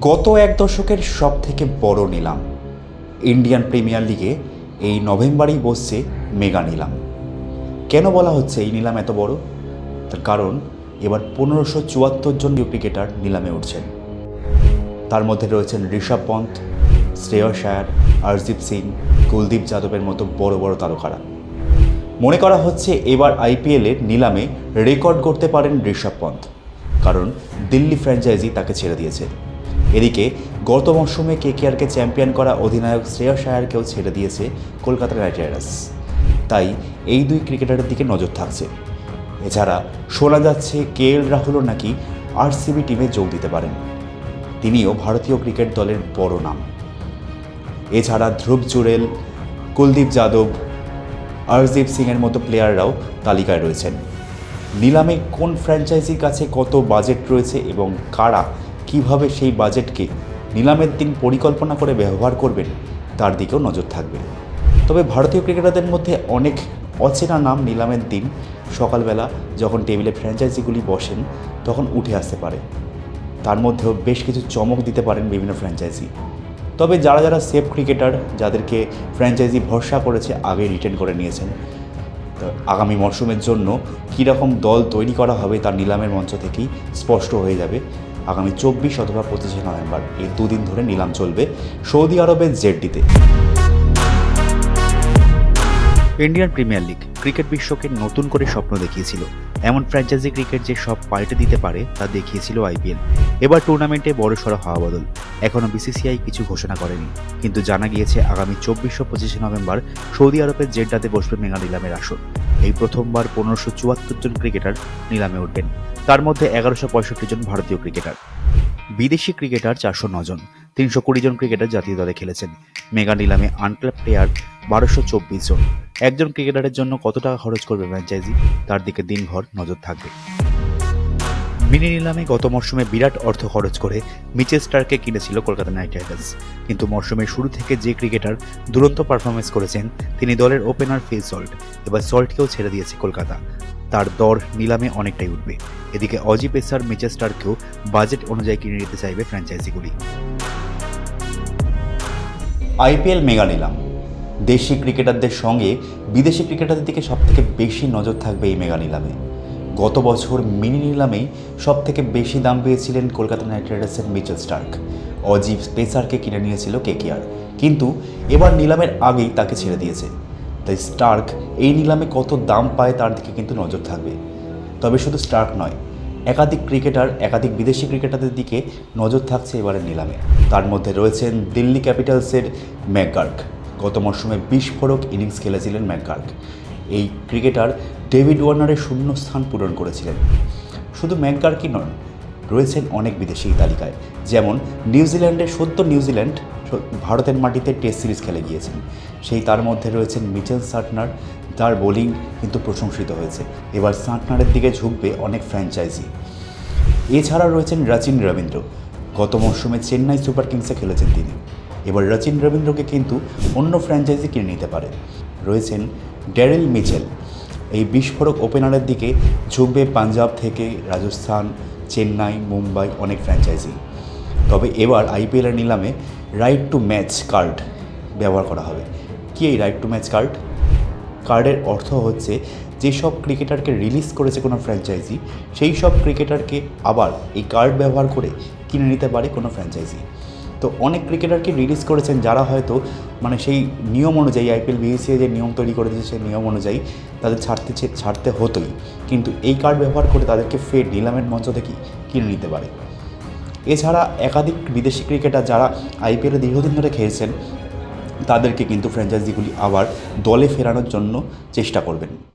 গত এক দশকের সব থেকে বড় নিলাম। ইন্ডিয়ান প্রিমিয়ার লিগে এই নভেম্বরেই বসছে মেগা নিলাম। কেন বলা হচ্ছে এই নিলাম এত বড়? তার কারণ, এবার পনেরোশো চুয়াত্তর জন ক্রিকেটার নিলামে উঠছেন। তার মধ্যে রয়েছেন ঋষভ পন্থ শ্রেয়স আয়ার সিং, কুলদীপ যাদবের মতো বড় বড় তারকারা। মনে করা হচ্ছে এবার আইপিএলের নিলামে রেকর্ড করতে পারেন ঋষভ পন্থ। কারণ দিল্লি ফ্র্যাঞ্চাইজি তাকে ছেড়ে দিয়েছে। এদিকে, গত মরশুমে কেকেআরকে চ্যাম্পিয়ন করা অধিনায়ক শ্রেয়স আয়ারকেও ছেড়ে দিয়েছে কলকাতা নাইট রাইডার্স। তাই এই দুই ক্রিকেটারের দিকে নজর থাকছে। এছাড়া শোনা যাচ্ছে কে এল রাহুলও নাকি আরসিবি টিমে যোগ দিতে পারেন। তিনিও ভারতীয় ক্রিকেট দলের বড় নাম। এছাড়া ধ্রুব জুরেল কুলদীপ যাদব হরদীপ সিংয়ের মতো প্লেয়াররাও তালিকায় রয়েছেন। নিলামে কোন ফ্র্যাঞ্চাইজির কাছে কত বাজেট রয়েছে এবং কারা কীভাবে সেই বাজেটকে নিলামের দিন পরিকল্পনা করে ব্যবহার করবেন, তার দিকেও নজর থাকবে। তবে ভারতীয় ক্রিকেটারদের মধ্যে অনেক অচেনা নাম নিলামের দিন সকালবেলা যখন টেবিলে ফ্র্যাঞ্চাইজিগুলি বসেন, তখন উঠে আসতে পারে। তার মধ্যেও বেশ কিছু চমক দিতে পারেন বিভিন্ন ফ্র্যাঞ্চাইজি। তবে যারা যারা সেফ ক্রিকেটার, যাদেরকে ফ্র্যাঞ্চাইজি ভরসা করেছে আগে রিটেন করে নিয়েছেন। তো আগামী মরশুমের জন্য কীরকম দল তৈরি করা হবে, তার নিলামের মঞ্চ থেকেই স্পষ্ট হয়ে যাবে। আগামী চব্বিশ অথবা পঁচিশে নভেম্বর। এই দুদিন ধরে নিলাম চলবে সৌদি আরবের জেডডিতে। ইন্ডিয়ান প্রিমিয়ার লিগ ক্রিকেট বিশ্বকে নতুন করে স্বপ্ন দেখিয়েছিল। এমন ফ্র্যাঞ্চাইজি ক্রিকেট যে সব পাল্টে দিতে পারে তা দেখিয়েছিল আইপিএল। এবার টুর্নামেন্টে বড়সড় হাওয়া বদল। এখনও বিসিসিআই কিছু ঘোষণা করেনি। কিন্তু জানা গিয়েছে, আগামী চব্বিশশো পঁচিশে নভেম্বর সৌদি আরবের জেড্ডাতে বসবে মেগা নিলামের আসর। এই প্রথমবার পনেরোশো চুয়াত্তর জন ক্রিকেটার নিলামে উঠবেন। তার মধ্যে এগারোশো পঁয়ষট্টি জন ভারতীয় ক্রিকেটার। বিদেশি ক্রিকেটার চারশো জন। তিনশো কুড়ি জন ক্রিকেটার জাতীয় দলে খেলেছেন। মেগা নিলামে আনক্লাব প্লেয়ার বারোশো চব্বিশ জন। একজন ক্রিকেটারের জন্য কত টাকা খরচ করবে ফ্র্যাঞ্চাইজি? তার দিকে দিনভর নজর থাকবে। মিনি নিলামে গত মরশুমে বিরাট অর্থ খরচ করে মিচেল স্টারকে কিনেছিল কলকাতা নাইট রাইডার্স। কিন্তু মরশুমের শুরু থেকে যে ক্রিকেটার দুরন্ত পারফরমেন্স করেছেন, তিনি দলের ওপেনার ফিল সল্ট। এবার সল্টকেও ছেড়ে দিয়েছে কলকাতা। তার দর নিলামে অনেকটাই উঠবে। এদিকে অজি পেসার মিচেল স্টারকেও বাজেট অনুযায়ী কিনে নিতে চাইবে ফ্র্যাঞ্চাইজিগুলি। আইপিএল মেগা নিলাম। দেশি ক্রিকেটারদের সঙ্গে বিদেশি ক্রিকেটারদের দিকে সবথেকে বেশি নজর থাকবে এই মেগা নিলামে। গত বছর মিনি নিলামেই সব থেকে বেশি দাম পেয়েছিলেন কলকাতা নাইট রাইডার্সের মিচেল স্টার্ক। অজীব স্পেসারকে কিনে নিয়েছিল কে কেকেআর। কিন্তু এবার নিলামের আগেই তাকে ছেড়ে দিয়েছে। তাই স্টার্ক এই নিলামে কত দাম পায় তার দিকে কিন্তু নজর থাকবে। তবে শুধু স্টার্ক নয়, একাধিক ক্রিকেটার, একাধিক বিদেশি ক্রিকেটারদের দিকে নজর থাকছে এবারের নিলামে। তার মধ্যে রয়েছেন দিল্লি ক্যাপিটালসের ম্যাকগার্ক গত মরশুমে বিস্ফোরক ইনিংস খেলেছিলেন ম্যাকগার্ক এই ক্রিকেটার ডেভিড ওয়ার্নারের শূন্য স্থান পূরণ করেছিলেন। শুধু ম্যাকগার্কই নন, রয়েছেন অনেক বিদেশি তালিকায়। যেমন নিউজিল্যান্ডের সদ্য নিউজিল্যান্ড ভারতের মাটিতে টেস্ট সিরিজ খেলে গিয়েছেন। সেই তার মধ্যে রয়েছেন মিচেল সাটনার তার বোলিং কিন্তু প্রশংসিত হয়েছে। এবার সাটনারের দিকে ঝুঁকবে অনেক ফ্র্যাঞ্চাইজি। এছাড়া রয়েছেন রচিন রবীন্দ্র। গত মরশুমে চেন্নাই সুপার কিংসে খেলেছেন তিনি। এবার রচিন রবীন্দ্রকে কিন্তু অন্য ফ্র্যাঞ্চাইজি কিনে নিতে পারে। রয়েছেন ড্যারেল মিচেল। এই বিস্ফোরক ওপেনারের দিকে ঝুঁকবে পাঞ্জাব থেকে রাজস্থান, চেন্নাই, মুম্বাই অনেক ফ্র্যাঞ্চাইজি তবে এবার আইপিএলের নিলামে রাইট টু ম্যাচ কার্ড ব্যবহার করা হবে। কি এই রাইট টু ম্যাচ কার্ড কার্ডের অর্থ হচ্ছে যেসব ক্রিকেটারকে রিলিজ করেছে কোনো ফ্র্যাঞ্চাইজি সেই সব ক্রিকেটারকে আবার এই কার্ড ব্যবহার করে কিনে নিতে পারে কোনো ফ্র্যাঞ্চাইজি তো অনেক ক্রিকেটারকে রিলিজ করেছেন যারা হয়তো মানে সেই নিয়ম অনুযায়ী আইপিএল বিএসিআই যে নিয়ম তৈরি করে দিয়েছে সেই নিয়ম অনুযায়ী তাদের ছাড়তে ছাড়তে হতোই। কিন্তু এই কার্ড ব্যবহার করে তাদেরকে ফের নিলামের মঞ্চ থেকেই কিনে নিতে পারে। এছাড়া একাধিক বিদেশি ক্রিকেটার যারা আইপিএলে দীর্ঘদিন ধরে খেলছেন, তাদেরকে কিন্তু ফ্র্যাঞ্চাইজিগুলি আবার দলে ফেরানোর জন্য চেষ্টা করবেন।